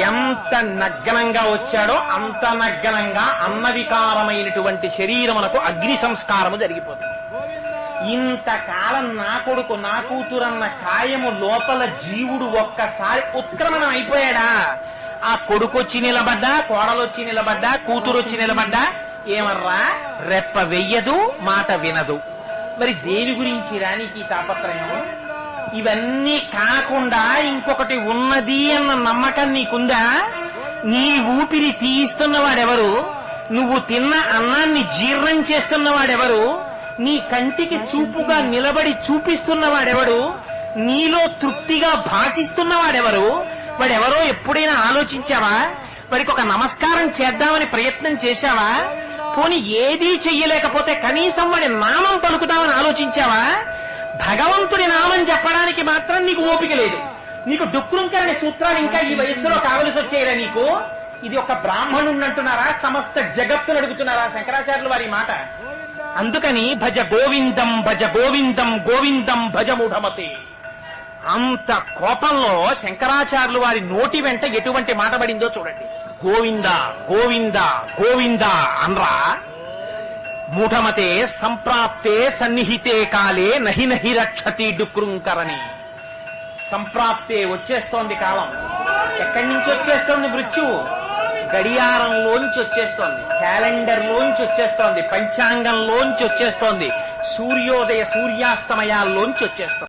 ఎంత నగ్నంగా వచ్చాడో అంత నగ్నంగా అన్నవికారమైనటువంటి శరీరమునకు అగ్ని సంస్కారము జరిగిపోతుంది. ఇంతకాలం నా కొడుకు నా కూతురన్న కాయము లోపల జీవుడు ఒక్కసారి ఉత్క్రమణం అయిపోయాడా? ఆ కొడుకొచ్చి నిలబడ్డా కోడలొచ్చి నిలబడ్డా కూతురు వచ్చి నిలబడ్డా? ఏమర్రా? రెప్ప వెయ్యదు మాట వినదు. మరి దేని గురించి రానికి తాపత్రయం ఇవన్నీ కాకుండా ఇంకొకటి ఉన్నది అన్న నమ్మకం నీకుందా? నీ ఊపిరి తీయిస్తున్నవాడెవరు? నువ్వు తిన్న అన్నాన్ని జీర్ణం చేస్తున్నవాడెవరు? నీ కంటికి చూపుగా నిలబడి చూపిస్తున్నవాడెవడు? నీలో తృప్తిగా భాషిస్తున్నవాడెవరు? వాడెవరో ఎప్పుడైనా ఆలోచించావా? వాడికి ఒక నమస్కారం చేద్దామని ప్రయత్నం చేశావా? పోని ఏదీ చెయ్యలేకపోతే కనీసం వాడి నామం పలుకుతామని ఆలోచించావా? భగవంతుడి నామం చెప్పడానికి మాత్రం నీకు ఓపిక లేదు. నీకు డుక్రుంకరని సూత్రాలు ఇంకా ఈ వయస్సులో కావలసి వచ్చేయరా నీకు? ఇది ఒక బ్రాహ్మణుడు అంటున్నారా సమస్త జగత్తును అడుగుతున్నారా శంకరాచార్యులు వారి మాట? అందుకని భజ గోవిందం భజ గోవిందం గోవిందం భజ మూఢమతే. అంత కోపంలో శంకరాచార్యులు వారి నోటి వెంట ఎటువంటి మాట పడిందో చూడండి. గోవింద గోవింద గోవింద అనరా? మూఢమతే సంప్రాప్తే సన్నిహితే కాలే నహి నహి రక్షతి డుక్రుంకరని సంప్రాప్తే వచ్చేస్తోంది కాలం. ఎక్కడి నుంచి వచ్చేస్తోంది మృత్యువు గడియారంలోంచి వచ్చేస్తోంది. క్యాలెండర్ లోంచి వచ్చేస్తోంది. పంచాంగంలోంచి వచ్చేస్తోంది. సూర్యోదయ సూర్యాస్తమయాల్లోంచి వచ్చేస్తోంది.